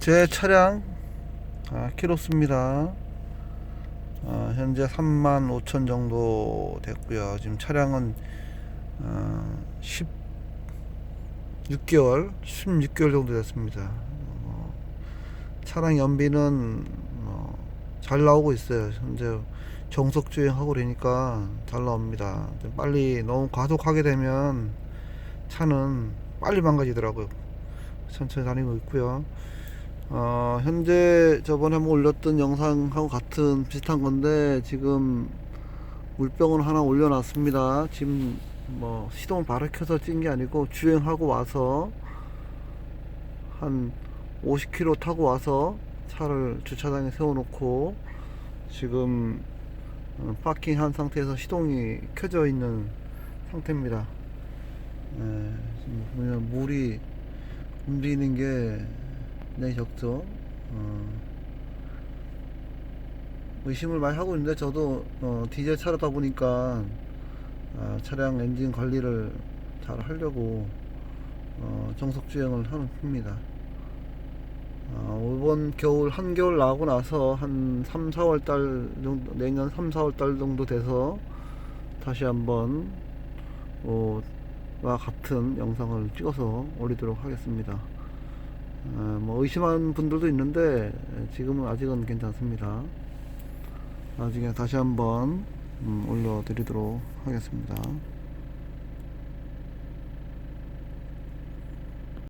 제 차량 아, 키로수입니다. 아, 현재 3만 5천 정도 됐고요. 지금 차량은 어, 16개월, 16개월 정도 됐습니다. 어, 차량 연비는 어, 잘 나오고 있어요. 현재 정속 주행하고 그러니까 잘 나옵니다. 좀 빨리 너무 과속하게 되면 차는 빨리 망가지더라고요. 천천히 다니고 있고요. 어, 현재 저번에 한번 올렸던 영상하고 같은 비슷한 건데 지금 물병을 하나 올려놨습니다. 지금 뭐 시동을 바로 켜서 찐 게 아니고 주행하고 와서 한 50km 타고 와서 차를 주차장에 세워놓고 지금 어, 파킹한 상태에서 시동이 켜져 있는 상태입니다. 예, 지금 보면 물이 움직이는 게 굉장히 적죠. 어, 의심을 많이 하고 있는데 저도 어, 디젤 차라다 보니까 아, 차량 엔진 관리를 잘 하려고 어, 정석 주행을 하는 편입니다. 어, 이번 겨울 한겨울 나오고 나서 한 3, 4월 달 정도 내년 3, 4월 달 정도 돼서 다시 한번 어, 와 같은 영상을 찍어서 올리도록 하겠습니다. 어, 뭐 의심하는 분들도 있는데 지금은 아직은 괜찮습니다. 나중에 다시 한번 음, 올려드리도록 하겠습니다.